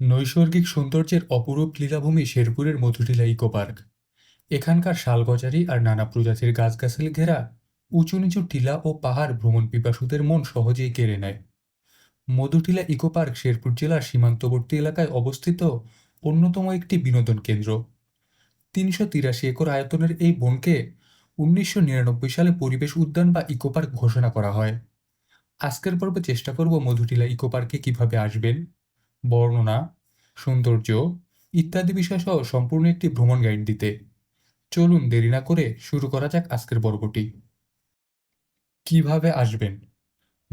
নৈসর্গিক সৌন্দর্যের অপরূপ লীলাভূমি শেরপুরের মধুটিলা ইকো পার্ক। এখানকার শালগজারি আর নানা প্রজাতির গাছগাছালি ঘেরা উঁচু নিচু টিলা ও পাহাড় ভ্রমণ পিপাসুদের মন সহজেই কেড়ে নেয়। মধুটিলা ইকো পার্ক শেরপুর জেলার সীমান্তবর্তী এলাকায় অবস্থিত অন্যতম একটি বিনোদন কেন্দ্র। তিনশো তিরাশি একর আয়তনের এই বনকে উনিশশো নিরানব্বই সালে পরিবেশ উদ্যান বা ইকো পার্ক ঘোষণা করা হয়। আজকের পর্বে চেষ্টা করব মধুটিলা ইকো পার্কে কীভাবে আসবেন। বর্ণনা, সৌন্দর্য ইত্যাদি বিষয় সহ সম্পূর্ণ একটি ভ্রমণ গাইড দিতে। চলুন দেরি না করে শুরু করা যাক আজকের পর্বটি। কীভাবে আসবেন?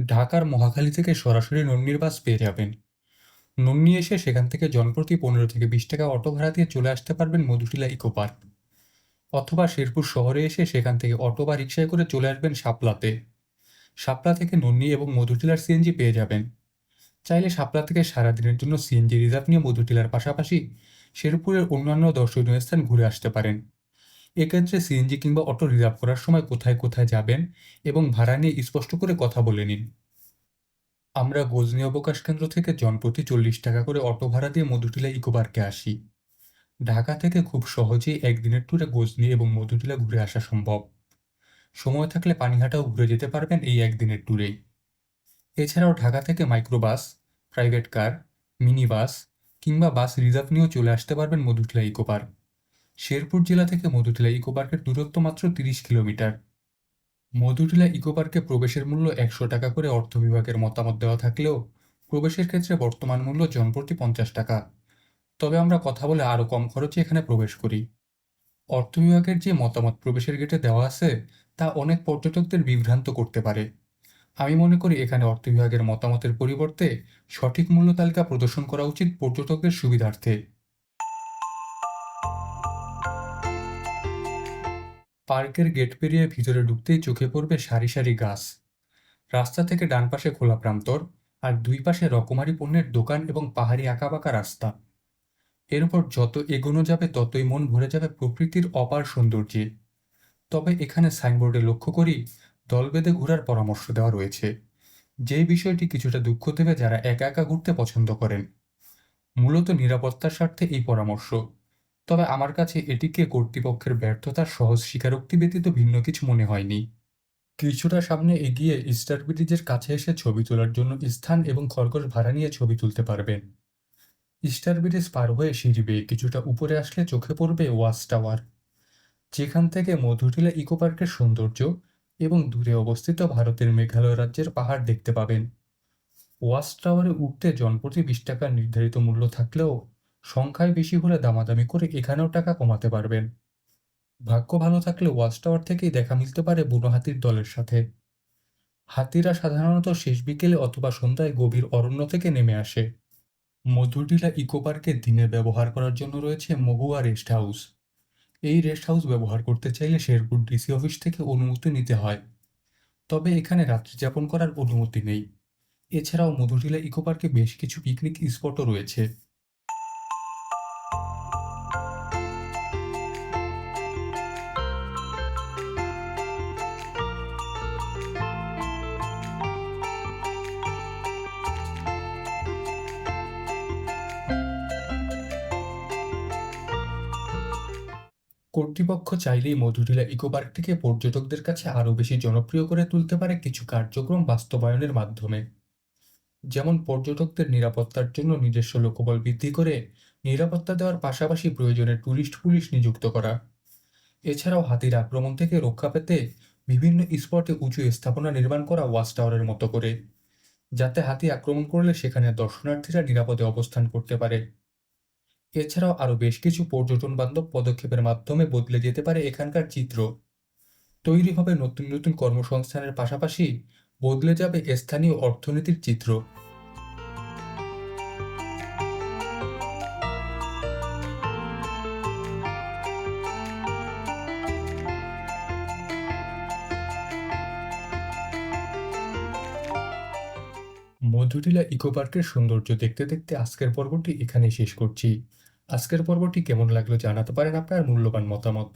ঢাকার মহাখালী থেকে সরাসরি নন্নির বাস পেয়ে যাবেন। নন্নি এসে সেখান থেকে জনপ্রতি পনেরো থেকে বিশ টাকা অটো ভাড়া দিয়ে চলে আসতে পারবেন মধুটিলা ইকো পার্ক। অথবা শেরপুর শহরে এসে সেখান থেকে অটো বা রিক্সায় করে চলে আসবেন শাপলাতে। শাপলা থেকে নন্নি এবং মধুটিলার সিএনজি পেয়ে যাবেন। চাইলে শাপলা থেকে সারাদিনের জন্য সিএনজি রিজার্ভ নিয়ে মধুটিলার পাশাপাশি শেরপুরের অন্যান্য দর্শনীয় স্থান ঘুরে আসতে পারেন। এক্ষেত্রে সিএনজি কিংবা অটো রিজার্ভ করার সময় কোথায় কোথায় যাবেন এবং ভাড়া নিয়ে স্পষ্ট করে কথা বলে নিন। আমরা গজনি অবকাশ কেন্দ্র থেকে জনপ্রতি চল্লিশ টাকা করে অটো ভাড়া দিয়ে মধুটিলা ইকো পার্কে আসি। ঢাকা থেকে খুব সহজেই একদিনের ট্যুরে গজনি এবং মধুটিলা ঘুরে আসা সম্ভব। সময় থাকলে পানিহাটাও ঘুরে যেতে পারবেন এই একদিনের ট্যুরেই। এছাড়াও ঢাকা থেকে microbus, private car mini bus কিংবা বাস রিজার্ভ নিয়েও চলে আসতে পারবেন মধুটিলা ইকো পার্ক। শেরপুর জেলা থেকে মধুটিলা ইকো পার্কের দূরত্ব মাত্র তিরিশ কিলোমিটার। মধুটিলা ইকো পার্কে প্রবেশের মূল্য একশো টাকা করে অর্থ বিভাগের মতামত দেওয়া থাকলেও প্রবেশের ক্ষেত্রে বর্তমান মূল্য জনপ্রতি পঞ্চাশ টাকা। তবে আমরা কথা বলে আরও কম খরচে এখানে প্রবেশ করি। অর্থ বিভাগের যে মতামত প্রবেশের গেটে দেওয়া আছে তা অনেক পর্যটকদের বিভ্রান্ত করতে পারে। আমি মনে করি এখানে অর্থ বিভাগের মতামতের পরিবর্তে সঠিক মূল্য তালিকা প্রদর্শন করা উচিত পর্যটকদের সুবিধার্থে। পার্কের গেট পেরিয়ে ভিতরে ঢুকতেই চোখে পড়বে সারি সারি গাছ। রাস্তা থেকে ডান পাশে খোলা প্রান্তর আর দুই পাশে রকমারি পণ্যের দোকান এবং পাহাড়ি আঁকাবাঁকা রাস্তা। এরপর যত এগোনো যাবে ততই মন ভরে যাবে প্রকৃতির অপার সৌন্দর্যে। তবে এখানে সাইনবোর্ডে লক্ষ্য করি দল বেঁধে ঘোরার পরামর্শ দেওয়া রয়েছে। যে বিষয়টি কিছুটা দুঃখ দেবে যারা একা একা ঘুরতে পছন্দ করেন। মূলত নিরাপত্তার স্বার্থে এই পরামর্শ। তবে আমার কাছে এটিকে কর্তৃপক্ষের ব্যর্থতার সহজ স্বীকারোক্তি ব্যতীত ভিন্ন কিছু মনে হয়নি। কিছুটা সামনে এগিয়ে স্টার ব্রিজের কাছে এসে ছবি তোলার জন্য স্থান এবং খরগোশ ভাড়া নিয়ে ছবি তুলতে পারবেন। স্টার ব্রিজ পার হয়ে সিঁড়ি বেয়ে কিছুটা উপরে আসলে চোখে পড়বে ওয়াচ টাওয়ার। যেখান থেকে মধুটিলা ইকো পার্কের সৌন্দর্য এবং দূরে অবস্থিত ভারতের মেঘালয় রাজ্যের পাহাড় দেখতে পাবেন। ওয়াচ টাওয়ারে উঠতে জনপ্রতি বিশ টাকার নির্ধারিত মূল্য থাকলেও সংখ্যায় বেশি হলে দামাদামি করে এখানেও টাকা কমাতে পারবেন। ভাগ্য ভালো থাকলে ওয়াচ টাওয়ার থেকেই দেখা মিলতে পারে বুনো হাতির দলের সাথে। হাতিরা সাধারণত শেষ বিকেলে অথবা সন্ধ্যায় গভীর অরণ্য থেকে নেমে আসে। মধুটিলা ইকো পার্কে দিনে ব্যবহার করার জন্য রয়েছে মহুয়া রেস্ট হাউস। এই রেস্ট হাউস ব্যবহার করতে চাইলে শেরপুর ডিসি অফিস থেকে অনুমতি নিতে হয়। তবে এখানে রাত্রি যাপন করার অনুমতি নেই। এছাড়াও মধুটিলা ইকো পার্কে বেশ কিছু পিকনিক স্পটও রয়েছে। কর্তৃপক্ষ চাইলেই মধুটিলা ইকো পার্কটিকে পর্যটকদের কাছে আরও বেশি জনপ্রিয় করে তুলতে পারে কিছু কার্যক্রম বাস্তবায়নের মাধ্যমে। যেমন পর্যটকদের নিরাপত্তার জন্য নিজস্ব লোকবল বৃদ্ধি করে নিরাপত্তা দেওয়ার পাশাপাশি প্রয়োজনে ট্যুরিস্ট পুলিশ নিযুক্ত করা। এছাড়াও হাতির আক্রমণ থেকে রক্ষা পেতে বিভিন্ন স্পটে উঁচু স্থাপনা নির্মাণ করা ওয়াচ টাওয়ারের মতো করে। যাতে হাতি আক্রমণ করলে সেখানে দর্শনার্থীরা নিরাপদে অবস্থান করতে পারে। এছাড়াও আরও বেশ কিছু পর্যটন বান্ধব পদক্ষেপের মাধ্যমে বদলে যেতে পারে এখানকার চিত্র। তৈরি হবে নতুন নতুন কর্মসংস্থানের পাশাপাশি বদলে যাবে স্থানীয় অর্থনীতির চিত্র। মধুটিলা ইকো পার্কের সৌন্দর্য দেখতে দেখতে আজকের পর্বটি এখানে শেষ করছি। আজকের পর্বটি কেমন লাগল জানাতে পারেন আপনার মূল্যবান মতামত।